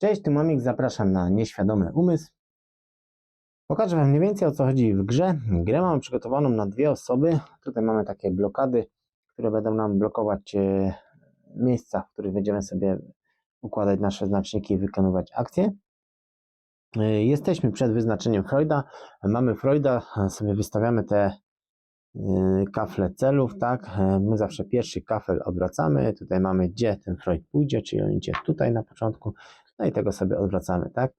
Cześć, tu Mamik, zapraszam na Nieświadomy Umysł. Pokażę Wam mniej więcej o co chodzi w grze. Grę mamy przygotowaną na dwie osoby. Tutaj mamy takie blokady, które będą nam blokować e, miejsca, w których będziemy sobie układać nasze znaczniki i wykonywać akcje. E, Jesteśmy przed wyznaczeniem Freuda. Mamy Freuda, e, sobie wystawiamy te kafle celów, tak? My zawsze pierwszy kafel odwracamy. Tutaj mamy, gdzie ten Freud pójdzie, czyli on idzie tutaj na początku. No i tego sobie odwracamy, tak?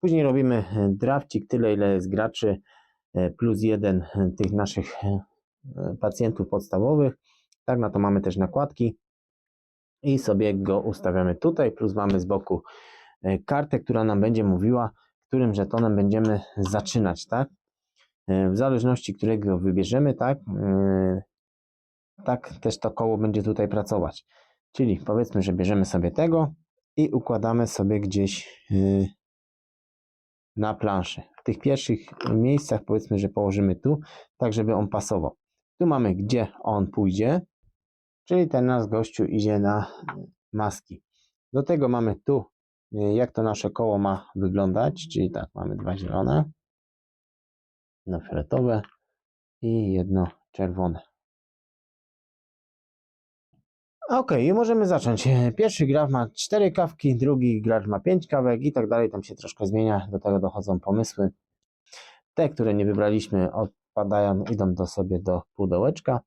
Później robimy e, drafcik, tyle ile jest graczy, e, plus jeden e, tych naszych pacjentów podstawowych. Tak, na to mamy też nakładki i sobie go ustawiamy tutaj, plus mamy z boku kartę, która nam będzie mówiła, którym żetonem będziemy zaczynać, tak? W zależności, którego wybierzemy, tak? Tak też to koło będzie tutaj pracować. Czyli powiedzmy, że bierzemy sobie tego i układamy sobie gdzieś y, na planszy. W tych pierwszych miejscach powiedzmy, że położymy tu, tak żeby on pasował. Tu mamy, gdzie on pójdzie, czyli ten nasz gościu idzie na y, maski. Do tego mamy tu, y, jak to nasze koło ma wyglądać, czyli tak, mamy dwa zielone, jedno fioletowe i jedno czerwone. Ok, i możemy zacząć. Pierwszy gracz ma 4 kawki, drugi gracz ma 5 kawek i tak dalej. Tam się troszkę zmienia, do tego dochodzą pomysły. Te, które nie wybraliśmy, odpadają, idą do sobie do pudełeczka.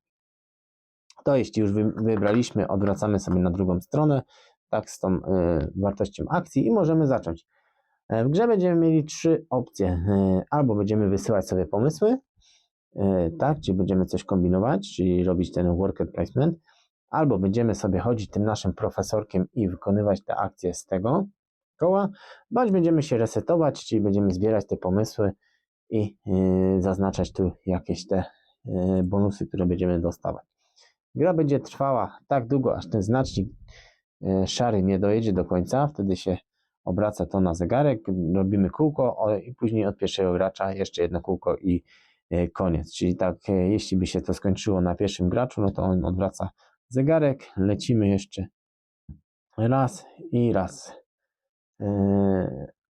To jeśli już wy, wybraliśmy, odwracamy sobie na drugą stronę, tak z tą y, wartością akcji i możemy zacząć. E, W grze będziemy mieli trzy opcje. E, Albo będziemy wysyłać sobie pomysły, e, tak, czyli będziemy coś kombinować, czyli robić ten worker placement, albo będziemy sobie chodzić tym naszym profesorkiem i wykonywać te akcje z tego koła, bądź będziemy się resetować, czyli będziemy zbierać te pomysły i yy, zaznaczać tu jakieś te yy, bonusy, które będziemy dostawać. Gra będzie trwała tak długo, aż ten znacznik yy, szary nie dojedzie do końca, wtedy się obraca to na zegarek, robimy kółko o, i później od pierwszego gracza jeszcze jedno kółko i yy, koniec. Czyli tak, yy, jeśli by się to skończyło na pierwszym graczu, no to on odwraca zegarek, lecimy jeszcze raz i raz. Yy,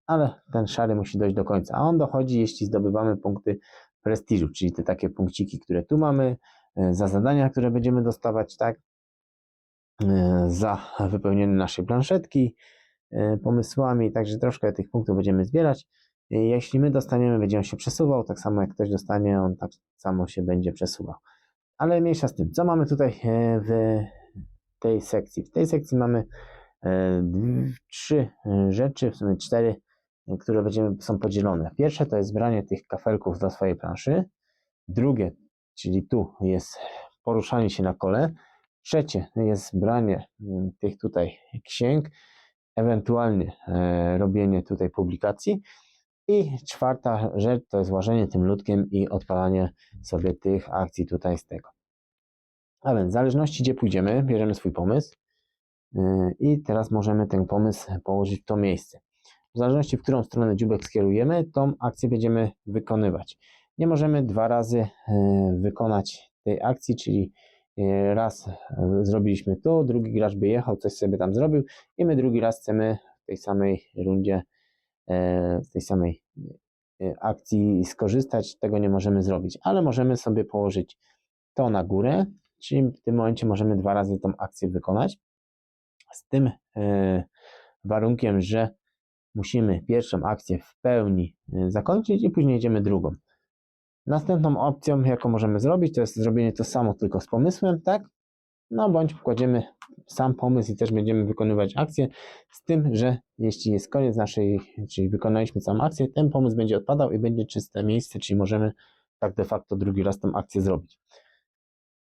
ale ten szary musi dojść do końca, a on dochodzi, jeśli zdobywamy punkty prestiżu, czyli te takie punkciki, które tu mamy, yy, za zadania, które będziemy dostawać, tak, Yy, za wypełnienie naszej planszetki yy, pomysłami, także troszkę tych punktów będziemy zbierać. Jeśli my dostaniemy, będzie on się przesuwał, tak samo jak ktoś dostanie, on tak samo się będzie przesuwał. Ale mniejsza z tym, co mamy tutaj e, w tej sekcji? W tej sekcji mamy e, trzy e, rzeczy, w sumie cztery, które będziemy, są podzielone. Pierwsze to jest zbranie tych kafelków do swojej planszy. Drugie, czyli tu jest poruszanie się na kole. Trzecie jest branie tych tutaj księg, ewentualnie robienie tutaj publikacji. I czwarta rzecz to jest łażenie tym ludkiem i odpalanie sobie tych akcji tutaj z tego. A więc w zależności gdzie pójdziemy, bierzemy swój pomysł yy, i teraz możemy ten pomysł położyć w to miejsce. W zależności w którą stronę dziubek skierujemy, tą akcję będziemy wykonywać. Nie możemy dwa razy yy, wykonać tej akcji, czyli yy, raz zrobiliśmy tu, drugi gracz by jechał, coś sobie tam zrobił i my drugi raz chcemy w tej samej rundzie z tej samej e, akcji skorzystać, tego nie możemy zrobić, ale możemy sobie położyć to na górę, czyli w tym momencie możemy dwa razy tą akcję wykonać, z tym e, warunkiem, że musimy pierwszą akcję w pełni e, zakończyć i później jedziemy drugą. Następną opcją, jaką możemy zrobić, to jest zrobienie to samo, tylko z pomysłem, tak? No bądź wkładziemy sam pomysł i też będziemy wykonywać akcję, z tym, że jeśli jest koniec naszej, czyli wykonaliśmy całą akcję, ten pomysł będzie odpadał i będzie czyste miejsce, czyli możemy tak de facto drugi raz tą akcję zrobić.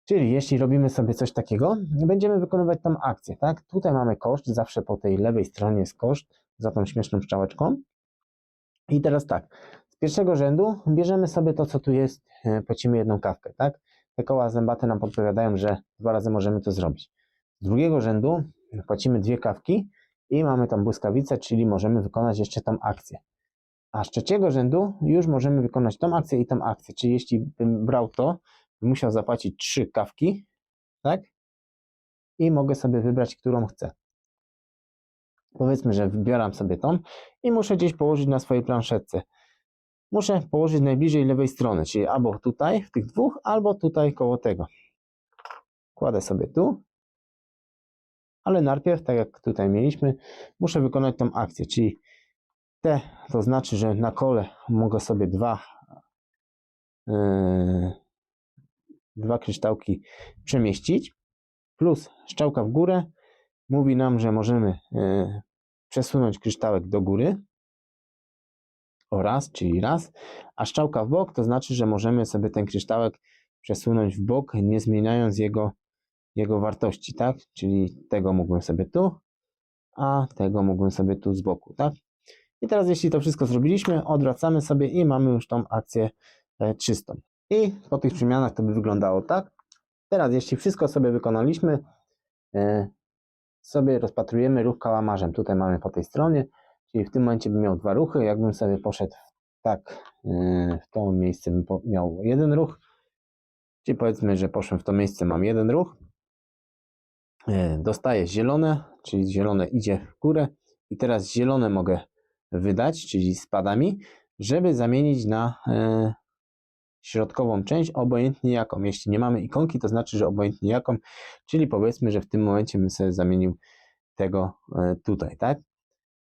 Czyli jeśli robimy sobie coś takiego, będziemy wykonywać tą akcję, tak? Tutaj mamy koszt, zawsze po tej lewej stronie jest koszt za tą śmieszną strzałeczką. I teraz tak, z pierwszego rzędu bierzemy sobie to, co tu jest, e, płacimy jedną kawkę, tak? Te koła zębate nam podpowiadają, że dwa razy możemy to zrobić. Z drugiego rzędu płacimy dwie kawki i mamy tam błyskawicę, czyli możemy wykonać jeszcze tą akcję. A z trzeciego rzędu już możemy wykonać tą akcję i tą akcję. Czyli jeśli bym brał to, bym musiał zapłacić trzy kawki, tak? I mogę sobie wybrać, którą chcę. Powiedzmy, że wybieram sobie tą i muszę gdzieś położyć na swojej planszetce. Muszę położyć najbliżej lewej strony, czyli albo tutaj w tych dwóch, albo tutaj koło tego. Kładę sobie tu, ale najpierw, tak jak tutaj mieliśmy, muszę wykonać tą akcję, czyli te, to znaczy, że na kole mogę sobie dwa, yy, dwa kryształki przemieścić, plus strzałka w górę mówi nam, że możemy yy, przesunąć kryształek do góry, o raz, czyli raz, a strzałka w bok to znaczy, że możemy sobie ten kryształek przesunąć w bok, nie zmieniając jego, jego wartości, tak? Czyli tego mógłbym sobie tu, a tego mógłbym sobie tu z boku, tak? I teraz jeśli to wszystko zrobiliśmy, odwracamy sobie i mamy już tą akcję e, czystą. I po tych przemianach to by wyglądało tak. Teraz jeśli wszystko sobie wykonaliśmy, e, sobie rozpatrujemy ruch kałamarzem. Tutaj mamy po tej stronie, czyli w tym momencie bym miał dwa ruchy. Jakbym sobie poszedł tak e, w to miejsce, bym miał jeden ruch. Czyli powiedzmy, że poszłem w to miejsce, mam jeden ruch. E, Dostaję zielone, czyli zielone idzie w górę i teraz zielone mogę wydać, czyli spada mi, żeby zamienić na e, środkową część, obojętnie jaką. Jeśli nie mamy ikonki, to znaczy, że obojętnie jaką, czyli powiedzmy, że w tym momencie bym sobie zamienił tego tutaj, tak?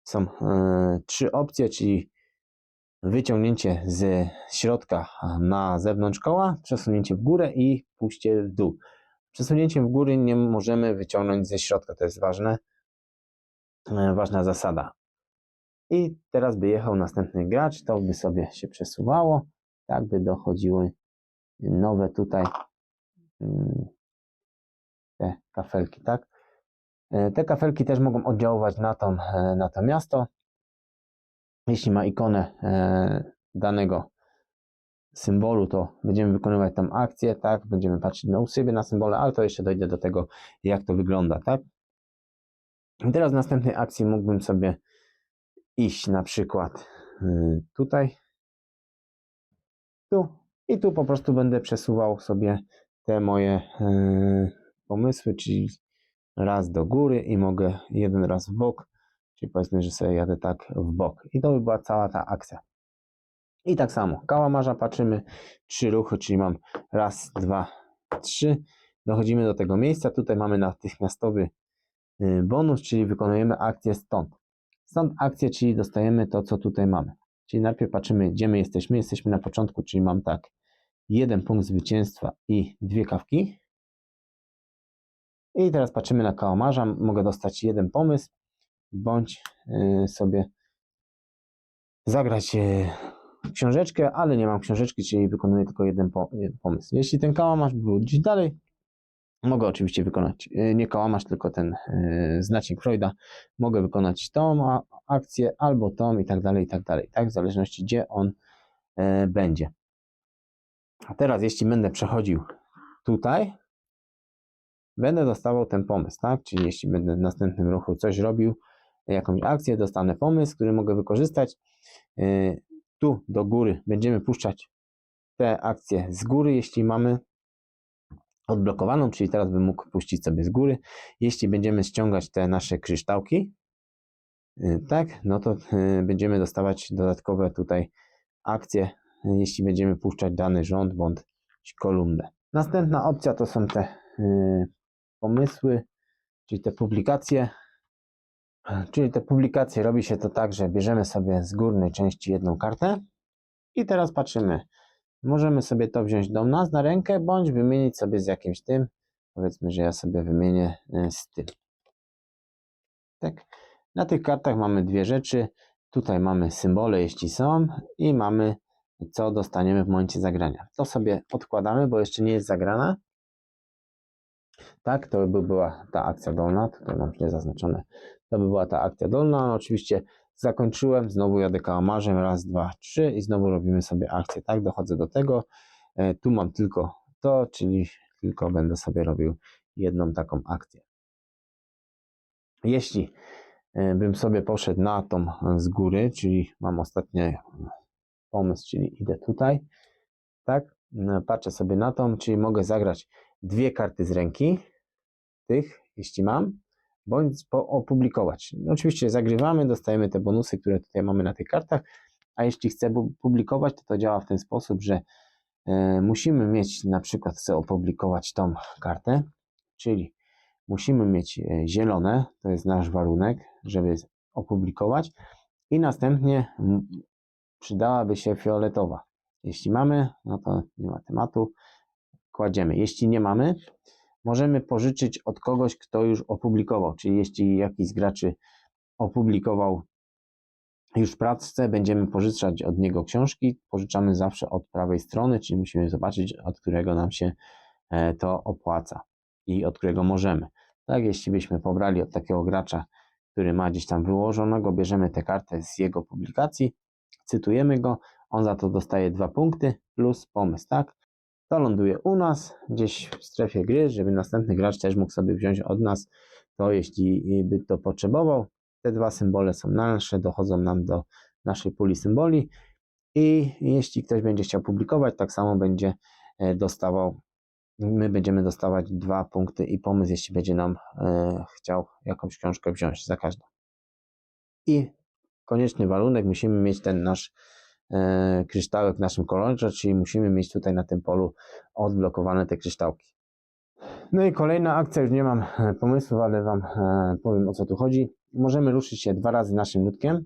Są e, trzy opcje, czyli wyciągnięcie z środka na zewnątrz koła, przesunięcie w górę i pójście w dół. Przesunięciem w górę nie możemy wyciągnąć ze środka, to jest ważne, e, ważna zasada. I teraz by jechał następny gracz, to by sobie się przesuwało, tak by dochodziły nowe tutaj mm, te kafelki, tak? E, Te kafelki też mogą oddziaływać na, tą, e, na to miasto. Jeśli ma ikonę e, danego symbolu, to będziemy wykonywać tam akcję, tak? Będziemy patrzeć na u siebie na symbole, ale to jeszcze dojdę do tego, jak to wygląda, tak? I teraz w następnej akcji mógłbym sobie iść na przykład tutaj, tu i tu po prostu będę przesuwał sobie te moje pomysły, czyli raz do góry i mogę jeden raz w bok, czyli powiedzmy, że sobie jadę tak w bok i to by była cała ta akcja. I tak samo, kałamarza patrzymy, trzy ruchy, czyli mam raz, dwa, trzy, dochodzimy do tego miejsca, tutaj mamy natychmiastowy y, bonus, czyli wykonujemy akcję stąd. Stąd akcję, czyli dostajemy to, co tutaj mamy. Czyli najpierw patrzymy, gdzie my jesteśmy. Jesteśmy na początku, czyli mam tak, jeden punkt zwycięstwa i dwie kawki. I teraz patrzymy na kałamarza. Mogę dostać jeden pomysł, bądź y, sobie zagrać y, książeczkę, ale nie mam książeczki, czyli wykonuję tylko jeden po, jeden pomysł. Jeśli ten kałamarz był gdzieś dalej, mogę oczywiście wykonać y, nie kałamarz, tylko ten znacznik Freuda. Mogę wykonać tą akcję albo tą i tak dalej, i tak dalej, tak? W zależności gdzie on będzie. A teraz, jeśli będę przechodził tutaj, będę dostawał ten pomysł, tak? Czyli jeśli będę w następnym ruchu coś robił, jakąś akcję, dostanę pomysł, który mogę wykorzystać. E, Tu do góry będziemy puszczać te akcje z góry, jeśli mamy odblokowaną, czyli teraz bym mógł puścić sobie z góry. Jeśli będziemy ściągać te nasze kryształki, y, tak, no to y, będziemy dostawać dodatkowe tutaj akcje, y, jeśli będziemy puszczać dany rząd bądź kolumnę. Następna opcja to są te y, pomysły, czyli te publikacje. Czyli te publikacje robi się to tak, że bierzemy sobie z górnej części jedną kartę i teraz patrzymy. Możemy sobie to wziąć do nas na rękę, bądź wymienić sobie z jakimś tym. Powiedzmy, że ja sobie wymienię y, z tym. Tak. Na tych kartach mamy dwie rzeczy. Tutaj mamy symbole, jeśli są, i mamy co dostaniemy w momencie zagrania. To sobie odkładamy, bo jeszcze nie jest zagrana. Tak, to by była ta akcja dolna. Tutaj mam źle zaznaczone. To by była ta akcja dolna. No, oczywiście zakończyłem, znowu jadę kałamarzem, raz, dwa, trzy i znowu robimy sobie akcję. Tak, dochodzę do tego. E, tu mam tylko to, czyli tylko będę sobie robił jedną taką akcję. Jeśli e, bym sobie poszedł na tą z góry, czyli mam ostatni pomysł, czyli idę tutaj, tak, no, patrzę sobie na tą, czyli mogę zagrać dwie karty z ręki, tych, jeśli mam, bądź opublikować. No, oczywiście zagrywamy, dostajemy te bonusy, które tutaj mamy na tych kartach, a jeśli chcę publikować, to to działa w ten sposób, że e, musimy mieć, na przykład chcę opublikować tą kartę, czyli musimy mieć e, zielone, to jest nasz warunek, żeby opublikować i następnie przydałaby się fioletowa. Jeśli mamy, no to nie ma tematu, kładziemy. Jeśli nie mamy, możemy pożyczyć od kogoś, kto już opublikował, czyli jeśli jakiś z graczy opublikował już pracę, będziemy pożyczać od niego książki, pożyczamy zawsze od prawej strony, czyli musimy zobaczyć, od którego nam się e, to opłaca i od którego możemy. Tak, jeśli byśmy pobrali od takiego gracza, który ma gdzieś tam wyłożonego, bierzemy tę kartę z jego publikacji, cytujemy go, on za to dostaje dwa punkty plus pomysł, tak? To ląduje u nas, gdzieś w strefie gry, żeby następny gracz też mógł sobie wziąć od nas to, jeśli by to potrzebował. Te dwa symbole są nasze, dochodzą nam do naszej puli symboli i jeśli ktoś będzie chciał publikować, tak samo będzie e, dostawał, my będziemy dostawać dwa punkty i pomysł, jeśli będzie nam e, chciał jakąś książkę wziąć za każdą. I konieczny warunek, musimy mieć ten nasz e, kryształek w naszym kolorze, czyli musimy mieć tutaj na tym polu odblokowane te kryształki. No i kolejna akcja, już nie mam e, pomysłów, ale Wam e, powiem o co tu chodzi. Możemy ruszyć się dwa razy naszym nutkiem,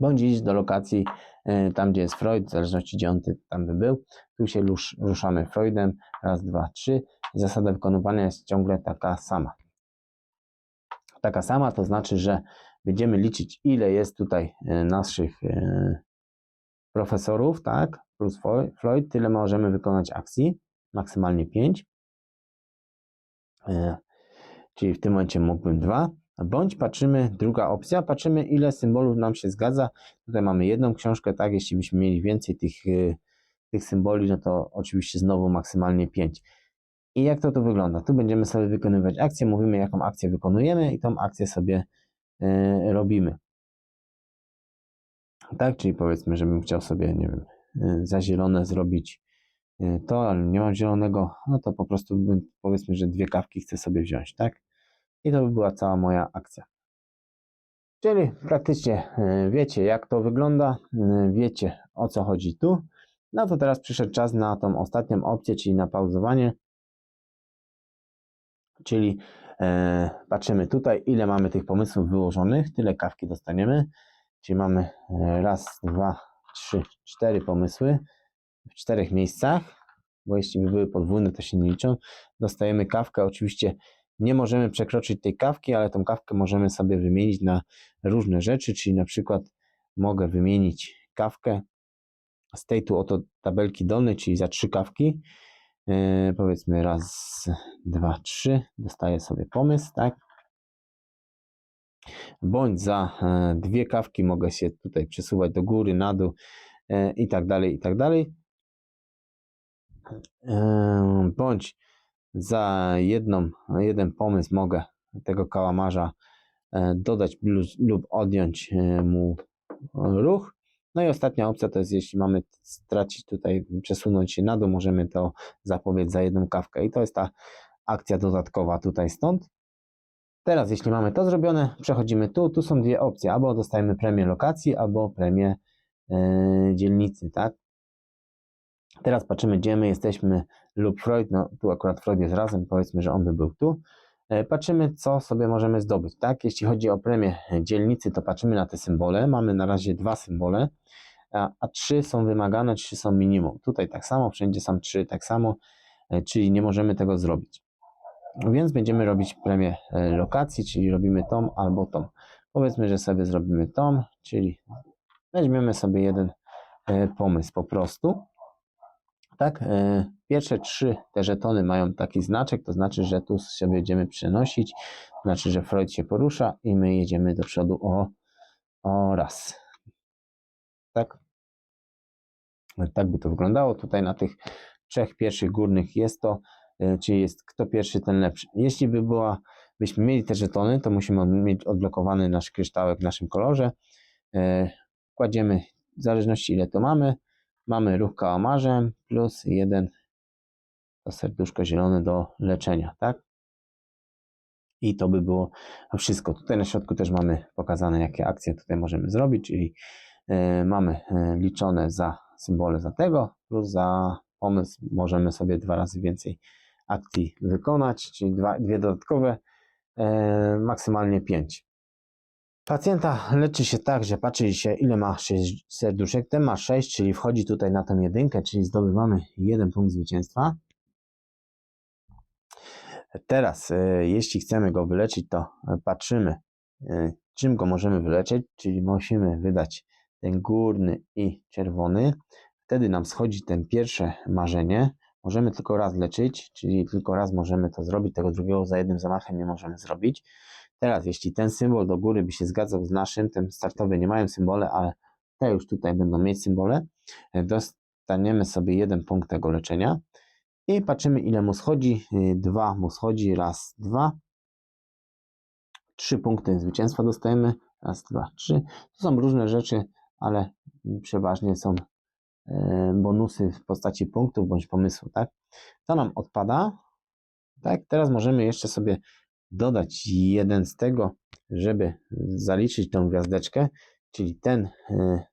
bądź iść do lokacji e, tam, gdzie jest Freud, w zależności gdzie on tam by był. Tu się rusz, ruszamy Freudem, raz, dwa, trzy. Zasada wykonywania jest ciągle taka sama. Taka sama, to znaczy, że będziemy liczyć, ile jest tutaj e, naszych e, profesorów, tak, plus Floyd, tyle możemy wykonać akcji, maksymalnie 5. Czyli w tym momencie mógłbym 2. Bądź patrzymy, druga opcja, patrzymy ile symbolów nam się zgadza. Tutaj mamy jedną książkę, tak, jeśli byśmy mieli więcej tych, e, tych symboli, no to oczywiście znowu maksymalnie 5. I jak to tu wygląda? Tu będziemy sobie wykonywać akcję, mówimy jaką akcję wykonujemy i tą akcję sobie e, robimy. Tak, czyli powiedzmy, żebym chciał sobie, nie wiem, e, za zielone zrobić e, to, ale nie mam zielonego, no to po prostu bym, powiedzmy, że dwie kawki chcę sobie wziąć, tak? I to by była cała moja akcja. Czyli praktycznie e, wiecie, jak to wygląda, e, wiecie o co chodzi tu. No to teraz przyszedł czas na tą ostatnią opcję, czyli na pauzowanie. Czyli e, patrzymy tutaj, ile mamy tych pomysłów wyłożonych, tyle kawki dostaniemy. Czyli mamy e, raz, dwa, trzy, cztery pomysły w czterech miejscach, bo jeśli by były podwójne, to się nie liczą. Dostajemy kawkę, oczywiście nie możemy przekroczyć tej kawki, ale tą kawkę możemy sobie wymienić na różne rzeczy, czyli na przykład mogę wymienić kawkę z tej tu oto tabelki dolnej, czyli za trzy kawki. E, powiedzmy raz, dwa, trzy, dostaję sobie pomysł, tak? Bądź za e, dwie kawki mogę się tutaj przesuwać do góry, na dół e, i tak dalej, i tak dalej. E, bądź za jedną, jeden pomysł mogę tego kałamarza dodać lub, odjąć mu ruch. No i ostatnia opcja to jest, jeśli mamy stracić tutaj, przesunąć się na dół, możemy to zapobiec za jedną kawkę. I to jest ta akcja dodatkowa tutaj stąd. Teraz, jeśli mamy to zrobione, przechodzimy tu. Tu są dwie opcje. Albo dostajemy premię lokacji, albo premię e, dzielnicy, tak? Teraz patrzymy, gdzie my jesteśmy lub Freud, no tu akurat Freud jest razem, powiedzmy, że on by był tu. E, Patrzymy, co sobie możemy zdobyć, tak? Jeśli chodzi o premię dzielnicy, to patrzymy na te symbole. Mamy na razie dwa symbole, a, a trzy są wymagane, trzy są minimum. Tutaj tak samo, wszędzie są trzy tak samo, e, czyli nie możemy tego zrobić. Więc będziemy robić premię e, lokacji, czyli robimy tą albo tą. Powiedzmy, że sobie zrobimy tą, czyli weźmiemy sobie jeden pomysł po prostu. Tak, e, pierwsze trzy te żetony mają taki znaczek, to znaczy, że tu się będziemy przenosić, to znaczy, że Freud się porusza i my jedziemy do przodu o, o raz. Tak? Tak by to wyglądało. Tutaj na tych trzech pierwszych górnych jest to, e, czyli jest kto pierwszy, ten lepszy. Jeśli by była, byśmy mieli te żetony, to musimy mieć odblokowany nasz kryształek w naszym kolorze. E, Kładziemy, w zależności ile to mamy, mamy ruch kałamarzem plus jeden to serduszko zielone do leczenia, tak? I to by było wszystko. Tutaj na środku też mamy pokazane, jakie akcje tutaj możemy zrobić, czyli e, mamy e, liczone za symbole za tego, plus za pomysł możemy sobie dwa razy więcej akcji wykonać, czyli dwa, dwie dodatkowe, e, maksymalnie pięć. Pacjenta leczy się tak, że patrzy się ile ma serduszek, ten ma 6, czyli wchodzi tutaj na tą jedynkę, czyli zdobywamy jeden punkt zwycięstwa. Teraz, e, jeśli chcemy go wyleczyć, to e, patrzymy, e, czym go możemy wyleczyć, czyli musimy wydać ten górny i czerwony. Wtedy nam schodzi ten pierwsze marzenie. Możemy tylko raz leczyć, czyli tylko raz możemy to zrobić, tego drugiego za jednym zamachem nie możemy zrobić. Teraz, jeśli ten symbol do góry by się zgadzał z naszym, ten startowy nie mają symbole, ale te już tutaj będą mieć symbole, dostaniemy sobie jeden punkt tego leczenia i patrzymy ile mu schodzi. Y, Dwa mu schodzi, raz, dwa. Trzy punkty zwycięstwa dostajemy, raz, dwa, trzy. To są różne rzeczy, ale przeważnie są e, bonusy w postaci punktów bądź pomysłu, tak? To nam odpada. Tak, teraz możemy jeszcze sobie dodać jeden z tego, żeby zaliczyć tą gwiazdeczkę, czyli ten, e,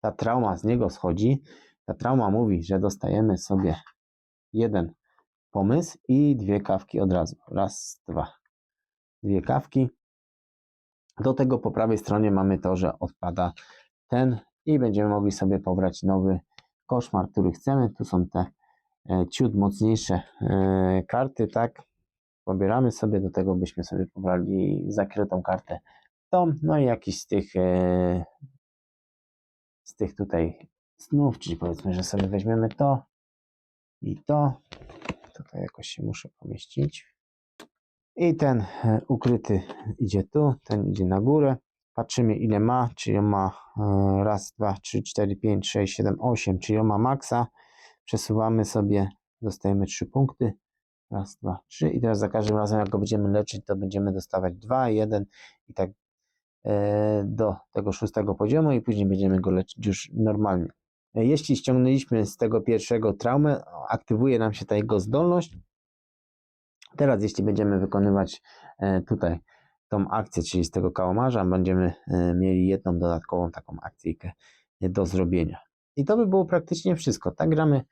ta trauma z niego schodzi. Ta trauma mówi, że dostajemy sobie jeden pomysł i dwie kawki od razu. Raz, dwa. Dwie kawki. Do tego po prawej stronie mamy to, że odpada ten i będziemy mogli sobie pobrać nowy koszmar, który chcemy. Tu są te e, ciut mocniejsze e, karty, tak? Pobieramy sobie, do tego byśmy sobie pobrali zakrytą kartę tą, no i jakiś z tych e, z tych tutaj snów, czyli powiedzmy, że sobie weźmiemy to i to. Tutaj jakoś się muszę pomieścić. I ten e, ukryty idzie tu, ten idzie na górę. Patrzymy ile ma, czyli on ma e, raz, dwa, trzy, cztery, pięć, sześć, siedem, osiem, czyli on ma maksa. Przesuwamy sobie, dostajemy trzy punkty. Raz, dwa, trzy. I teraz za każdym razem, jak go będziemy leczyć, to będziemy dostawać dwa, jeden i tak e, do tego szóstego poziomu i później będziemy go leczyć już normalnie. E, Jeśli ściągnęliśmy z tego pierwszego traumę, aktywuje nam się ta jego zdolność. Teraz, jeśli będziemy wykonywać e, tutaj tą akcję, czyli z tego kałamarza, będziemy mieli jedną dodatkową taką akcyjkę do zrobienia. I to by było praktycznie wszystko. Tak gramy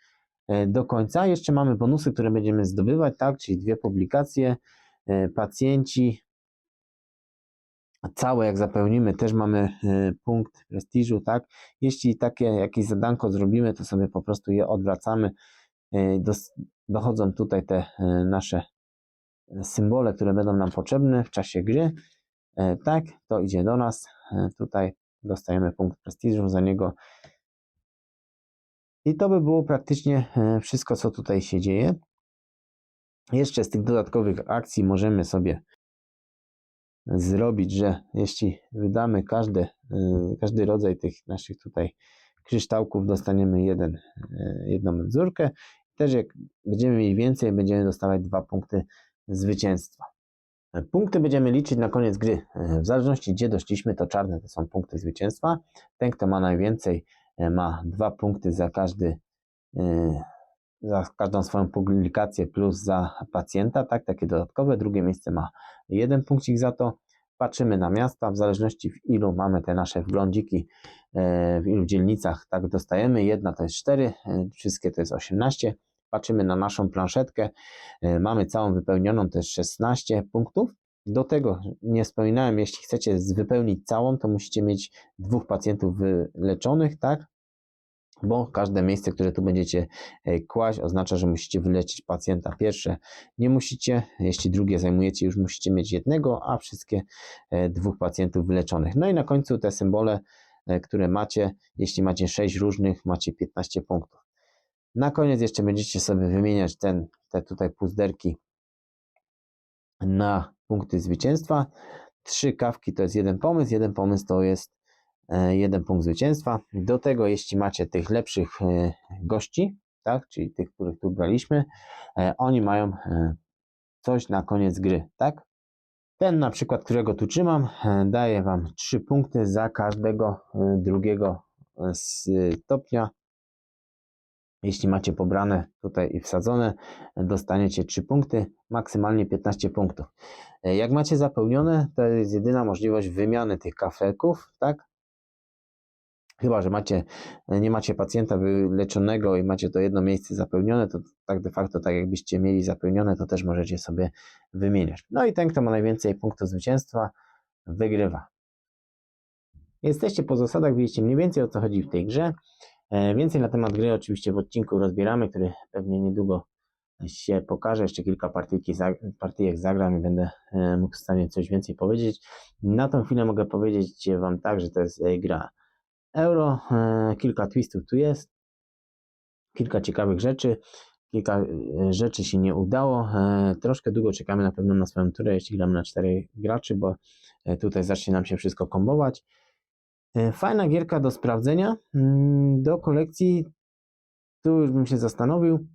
do końca. Jeszcze mamy bonusy, które będziemy zdobywać, tak, czyli dwie publikacje, e, pacjenci. Całe jak zapełnimy, też mamy e, punkt prestiżu, tak. Jeśli takie jakieś zadanko zrobimy, to sobie po prostu je odwracamy. E, Dochodzą tutaj te e, nasze symbole, które będą nam potrzebne w czasie gry. E, Tak, to idzie do nas. E, Tutaj dostajemy punkt prestiżu za niego. I to by było praktycznie e, wszystko, co tutaj się dzieje. Jeszcze z tych dodatkowych akcji możemy sobie zrobić, że jeśli wydamy każde, e, każdy rodzaj tych naszych tutaj kryształków, dostaniemy jeden, e, jedną menzurkę. Też jak będziemy mieli więcej, będziemy dostawać dwa punkty zwycięstwa. Punkty będziemy liczyć na koniec gry. W zależności gdzie doszliśmy, to czarne to są punkty zwycięstwa. Ten, kto ma najwięcej, ma dwa punkty za każdy, e, za każdą swoją publikację plus za pacjenta, tak, takie dodatkowe. Drugie miejsce ma jeden punkcik za to. Patrzymy na miasta, w zależności w ilu mamy te nasze wglądziki, e, w ilu dzielnicach tak dostajemy. Jedna to jest 4, e, wszystkie to jest 18. Patrzymy na naszą planszetkę, e, mamy całą wypełnioną, to jest 16 punktów. Do tego nie wspominałem, jeśli chcecie wypełnić całą, to musicie mieć dwóch pacjentów wyleczonych, tak? Bo każde miejsce, które tu będziecie e, kłaść, oznacza, że musicie wyleczyć pacjenta. Pierwsze nie musicie, jeśli drugie zajmujecie, już musicie mieć jednego, a wszystkie e, dwóch pacjentów wyleczonych. No i na końcu te symbole, e, które macie, jeśli macie 6 różnych, macie 15 punktów. Na koniec jeszcze będziecie sobie wymieniać ten, te tutaj puzderki na punkty zwycięstwa. Trzy kawki to jest jeden pomysł, jeden pomysł to jest e, jeden punkt zwycięstwa. Do tego, jeśli macie tych lepszych e, gości, tak, czyli tych, których tu braliśmy, e, oni mają coś na koniec gry, tak? Ten na przykład, którego tu trzymam, daje Wam trzy punkty za każdego drugiego stopnia Jeśli macie pobrane tutaj i wsadzone, dostaniecie 3 punkty, maksymalnie 15 punktów. E, Jak macie zapełnione, to jest jedyna możliwość wymiany tych kafelków, tak? Chyba, że macie, nie macie pacjenta wyleczonego i macie to jedno miejsce zapełnione, to tak de facto, tak jakbyście mieli zapełnione, to też możecie sobie wymieniać. No i ten, kto ma najwięcej punktów zwycięstwa, wygrywa. Jesteście po zasadach, widzicie mniej więcej o co chodzi w tej grze. E, Więcej na temat gry oczywiście w odcinku rozbieramy, który pewnie niedługo się pokaże. Jeszcze kilka partyjki, partyjek zagram i będę e, mógł w stanie coś więcej powiedzieć. Na tą chwilę mogę powiedzieć Wam tak, że to jest e, gra euro. Kilka twistów tu jest, kilka ciekawych rzeczy. Kilka rzeczy się nie udało. Troszkę długo czekamy na pewno na swoją turę, jeśli gramy na cztery graczy, bo tutaj zacznie nam się wszystko kombować. E, Fajna gierka do sprawdzenia. Mm, Do kolekcji tu już bym się zastanowił.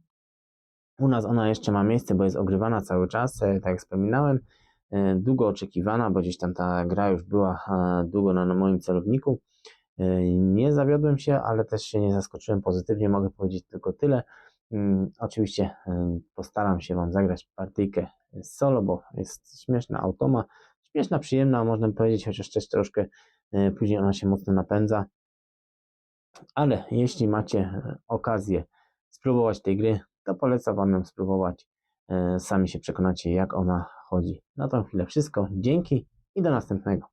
U nas ona jeszcze ma miejsce, bo jest ogrywana cały czas, e, tak jak wspominałem. E, Długo oczekiwana, bo gdzieś tam ta gra już była długo na, moim celowniku. Nie zawiodłem się, ale też się nie zaskoczyłem pozytywnie. Mogę powiedzieć tylko tyle. Mm, Oczywiście postaram się Wam zagrać partyjkę solo, bo jest śmieszna automa. Śmieszna, przyjemna, można powiedzieć, chociaż też troszkę później ona się mocno napędza. Ale jeśli macie e, okazję spróbować tej gry, to polecam Wam ją spróbować. E, Sami się przekonacie, jak ona chodzi. Na tą chwilę wszystko. Dzięki i do następnego.